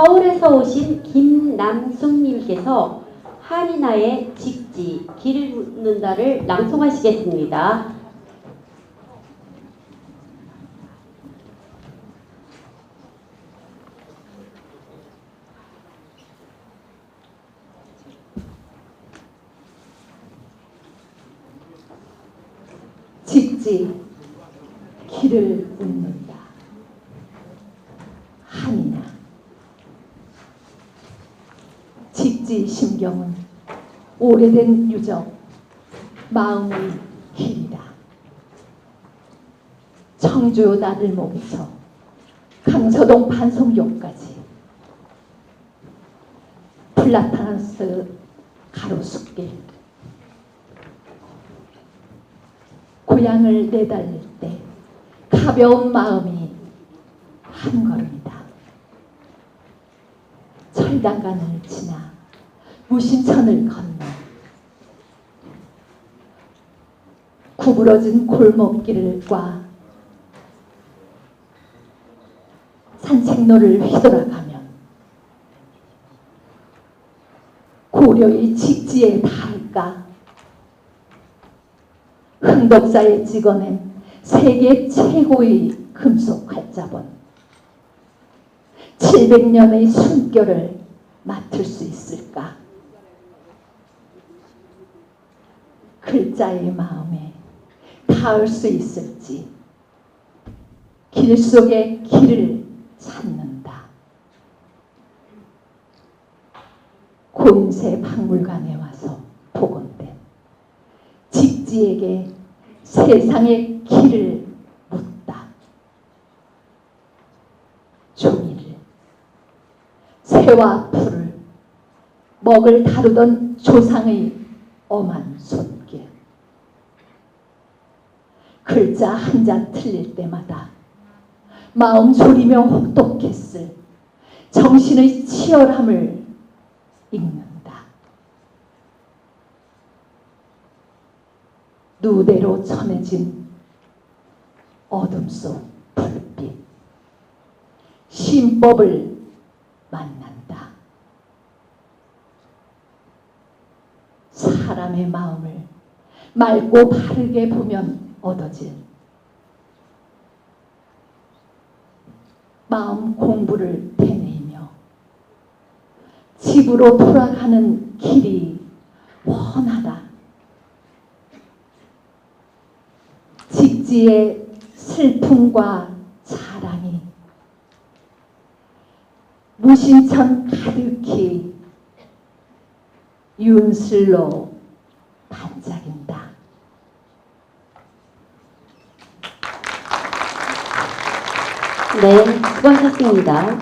서울에서 오신 김남숙님께서 한이나의 직지 길을 묻는다를 낭송하시겠습니다. 직지 길을 묻는다. 한이나 직지 심경은 오래된 유적 마음의 길이다. 청주 나들목에서 강서동 반송역까지 플라타나스 가로수길 고향을 내달릴 때 가벼운 마음이 한 걸음 이다. 철단간을 지나 무신천을 건너 구부러진 골목길과 산책로를 휘돌아가면 고려의 직지에 닿을까 흥덕사에 찍어낸 세계 최고의 금속 활자본 700년의 숨결을 맡을 수 있을까? 글자의 마음에 닿을 수 있을지 길 속의 길을 찾는다. 고인세 박물관에 와서 복원된 직지에게 세상의 길을 묻다. 종이를 새와 풀을 먹을 다루던 조상의 엄한 손길. 글자 한자 틀릴 때마다 마음 졸이며 혹독했을 정신의 치열함을 읽는다. 누대로 전해진 어둠 속 불빛. 신법을 만난다. 사람의 마음을 맑고 바르게 보면 얻어질 마음 공부를 되뇌이며 집으로 돌아가는 길이 훤하다. 직지의 슬픔과 자랑이 무신천 가득히 윤슬로 반짝인다. 네, 수고하셨습니다.